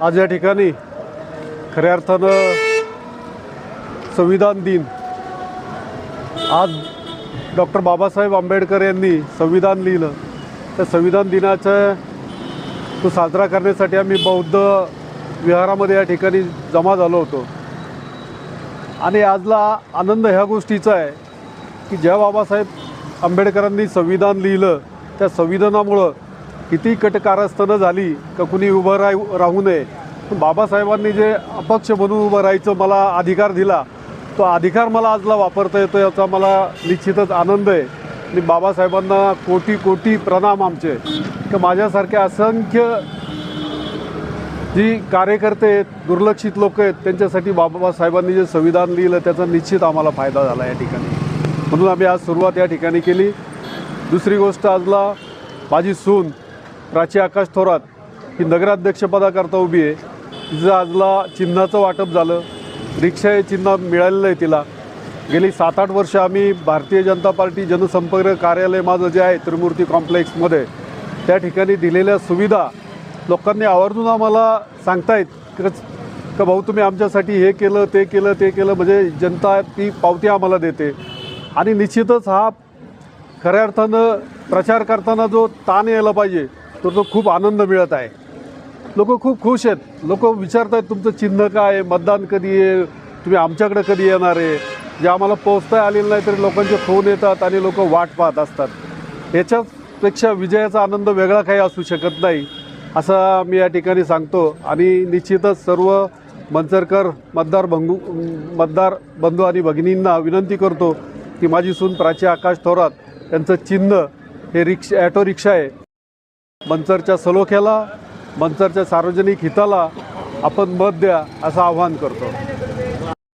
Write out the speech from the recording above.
आज या ठिकाणी खऱ्या अर्थानं संविधान दिन. आज डॉक्टर बाबासाहेब आंबेडकर यांनी संविधान लिहिलं. त्या संविधान दिनाचं तो साजरा करण्यासाठी आम्ही बौद्ध विहारामध्ये या ठिकाणी जमा झालो होतो. आणि आजला आनंद ह्या गोष्टीचा आहे की ज्या बाबासाहेब आंबेडकरांनी संविधान लिहिलं त्या संविधानामुळं किती कटकारस्थानं झाली का कुणी उभं राह राहू नये पण बाबासाहेबांनी जे अपक्ष म्हणून उभं राहायचं मला अधिकार दिला तो अधिकार मला आजला वापरता येतो याचा मला निश्चितच आनंद आहे. आणि बाबासाहेबांना कोटी कोटी प्रणाम आमचे. की माझ्यासारखे असंख्य जी कार्यकर्ते आहेत दुर्लक्षित लोक आहेत त्यांच्यासाठी बाबासाहेबांनी जे संविधान लिहिलं त्याचा निश्चित आम्हाला फायदा झाला या ठिकाणी. म्हणून आम्ही आज सुरुवात या ठिकाणी केली. दुसरी गोष्ट आजला माझी सून. प्राची आकाश थोरात ही नगराध्यक्षपदाकरता उभी आहे. तिचं आजला चिन्हाचं वाटप झालं. रिक्षा हे चिन्ह मिळालेलं आहे तिला. गेली सात आठ वर्ष आम्ही भारतीय जनता पार्टी जनसंपर्क कार्यालय माझं जे आहे त्रिमूर्ती कॉम्प्लेक्समध्ये त्या ठिकाणी दिलेल्या सुविधा लोकांनी आवर्जून आम्हाला सांगतायत. का भाऊ तुम्ही आमच्यासाठी हे केलं ते केलं ते केलं म्हणजे जनता ती पावती आम्हाला देते. आणि निश्चितच हा खऱ्या अर्थानं प्रचार करताना जो ताण यायला पाहिजे तर तो खूप आनंद मिळत आहे. लोक खूप खुश आहेत. लोक विचारत आहेत तुमचं चिन्ह काय आहे? मतदान कधी आहे? तुम्ही आमच्याकडे कधी येणार आहे? जे आम्हाला पोचता आलेलं नाही तरी लोकांचे फोन येतात आणि लोक वाट पाहत असतात. याच्यापेक्षा विजयाचा आनंद वेगळा काही असू शकत नाही असं मी या ठिकाणी सांगतो. आणि निश्चितच सर्व मंचरकर मतदार बंधू मतदार बंधू आणि भगिनींना विनंती करतो की माझी सून प्राची आकाश थोरात यांचं चिन्ह हे रिक्ष ॲटो रिक्षा आहे. मंचरच्या सलोख्याला मंचरच्या सार्वजनिक हिताला आपण मत द्या असं आवाहन करतो.